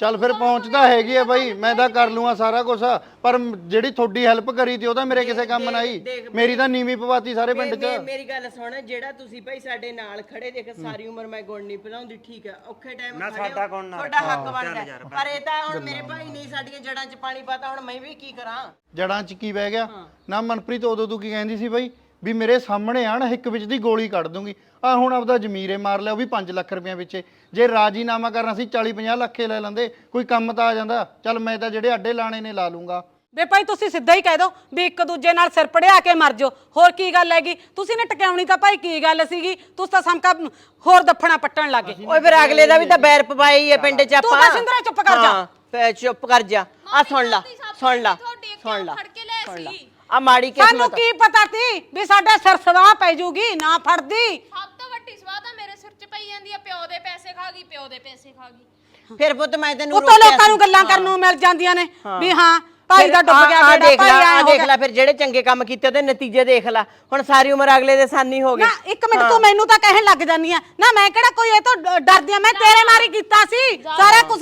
ਚੱਲ ਫਿਰ ਪਹੁੰਚਦਾ ਹੈਗੀ ਆ ਬਾਈ ਮੈਂ ਤਾਂ ਕਰ ਲੂੰਗਾ ਸਾਰਾ ਕੁਝ ਪਰ ਮ- ਜਿਹੜੀ ਤੁਹਾਡੀ ਹੈਲਪ ਕਰੀ ਤੀ ਉਹ ਤਾਂ ਮੇਰੇ ਕਿਸੇ ਕੰਮ ਨਾ ਆਈ। ਦੇਖ ਮੇਰੀ ਤਾਂ ਨੀਵੀਂ ਪਵਾਤੀ ਸਾਰੇ ਪਿੰਡ 'ਚ। ਮੇ- ਮੇਰੀ ਗੱਲ ਸੁਣ ਜਿਹੜਾ ਤੁਸੀਂ ਭਾਈ ਸਾਡੇ ਨਾਲ ਖੜੇ ਦੇਖ ਸਾਰੀ ਉਮਰ ਮੈਂ ਗੁਣ ਨਹੀਂ ਪਿਲਾਉਂਦੀ ਠੀਕ ਹੈ ਔਖੇ ਟਾਈਮ ਨਾ ਸਾਡਾ ਗੁਣ ਨਾ ਤੁਹਾਡਾ ਹੱਕ ਬਣਦਾ ਹੈ। ਪਰ ਇਹ ਤਾਂ ਹੁਣ ਮੇਰੇ ਭਾਈ ਨਹੀਂ ਸਾਡੀਆਂ ਜੜਾਂ 'ਚ ਪਾਣੀ ਪਾਤਾ ਹੁਣ ਮੈਂ ਵੀ ਕੀ ਕਰਾਂ? ਜੜਾਂ 'ਚ ਕੀ ਬਹਿ ਗਿਆ? ਨਾ ਮਨਪ੍ਰੀਤ ਉਦੋਂ ਤੂੰ ਕੀ ਕਹਿੰਦੀ ਸੀ ਬਾਈ? ਵੀ ਮੇਰੇ ਸਾਹਮਣੇ ਆਣ ਹਿੱਕ ਵਿੱਚ ਦੀ ਗੋਲੀ ਕੱਢ ਦੂੰਗੀ। ਆ ਹੁਣ ਆਪਦਾ ਜ਼ਮੀਰੇ ਮਾਰ ਲਿਆ ਉਹ ਵੀ 5 ਲੱਖ ਰੁਪਏ ਵਿੱਚੇ। ਜੇ ਰਾਜੀਨਾਮਾ ਕਰਨਾ ਸੀ 40 50 ਲੱਖੇ ਲੈ ਲੈਂਦੇ ਕੋਈ ਕੰਮ ਤਾਂ ਆ ਜਾਂਦਾ। ਚੱਲ ਮੈਂ ਤਾਂ ਜਿਹੜੇ ਅੱਡੇ ਲਾਣੇ ਨੇ ਲਾ ਲੂੰਗਾ। ਵੇ ਭਾਈ ਤੁਸੀਂ ਸਿੱਧਾ ਹੀ ਕਹਿ ਦਿਓ ਵੀ ਇੱਕ ਦੂਜੇ ਨਾਲ ਸਿਰ ਪੜਿਆ ਕੇ ਮਰ ਜਾਓ। ਹੋਰ ਕੀ ਗੱਲ ਹੈਗੀ? ਤੁਸੀਂ ਨੇ ਟਕਿਆਉਣੀ ਤਾਂ ਭਾਈ ਕੀ ਗੱਲ ਸੀਗੀ? ਤੁਸੀਂ ਤਾਂ ਸਮਕਾ ਹੋਰ ਦੱਫਣਾ ਪੱਟਣ ਲੱਗੇ ਓਏ ਫਿਰ ਅਗਲੇ ਦਾ ਵੀ ਤਾਂ ਬੈਰ ਪਵਾਈ ਹੈ ਪਿੰਡ 'ਚ ਆਪਾਂ। ਤਾਂ ਸਿੰਦਰਾ ਚੁੱਪ ਕਰ ਜਾ। ਹਾਂ, ਚੁੱਪ ਕਰ ਜਾ। ਆ ਸੁਣ ਲਾ ਸੁਣ ਲਾ ਸੁਣ ਲਾ। ਸੁਣ ਲਾ। ਆ ਮਾੜੀ ਸਾਨੂੰ ਕਿਸਮਤ ਕੀ ਪਤਾ ਸੀ ਵੀ ਸਾਡਾ ਸਿਰ ਸਵਾਹ ਪੈ ਜੂਗੀ ਨਾ ਫੜਦੀ। ਸਭ ਤੋਂ ਵੱਡੀ ਸਵਾਹ ਤਾਂ ਮੇਰੇ ਸਿਰ 'ਚ ਪਈ ਜਾਂਦੀ ਆ ਪਿਓ ਦੇ ਪੈਸੇ ਖਾ ਗਈ ਪਿਓ ਦੇ ਪੈਸੇ ਖਾ ਗਈ। ਫਿਰ ਪੁੱਤ ਮੈਂ ਤੈਨੂੰ ਉੱਤੋਂ ਰੋਕਿਆ ਲੋਕਾਂ ਨੂੰ ਸੀ। ਗੱਲਾਂ ਕਰਨ ਨੂੰ ਮਿਲ ਜਾਂਦੀਆਂ ਨੇ ਵੀ ਹਾਂ ਭਾਈ ਦਾ ਡੁੱਬ ਆਹ- ਗਿਆ ਆਹ ਦੇਖ ਭਾਈ ਲੈ ਆਹ ਹੋ ਦੇਖ ਲੈ ਫਿਰ ਜਿਹੜੇ ਚੰਗੇ ਕੰਮ ਕੀਤੇ ਉਹਦੇ ਨਤੀਜੇ ਦੇਖ ਲੈ। ਹੁਣ ਸਾਰੀ ਉਮਰ ਅਗਲੇ ਦੇ ਸਾਨੀ ਹੋ ਗਏ। ਨਾ ਇੱਕ ਮਿੰਟ ਤੂੰ ਮੈਨੂੰ ਤਾਂ ਕਹਿਣ ਲੱਗ ਜਾਨੀ ਆ। ਨਾ ਮੈਂ ਕਿਹੜਾ ਕੋਈ ਇਹ ਤੋਂ ਡ- ਡਰਦੀ ਆ? ਮੈਂ ਤੇਰੇ ਮਾਰੀ ਕੀਤਾ ਸੀ ਸਾਰਾ ਕੁਝ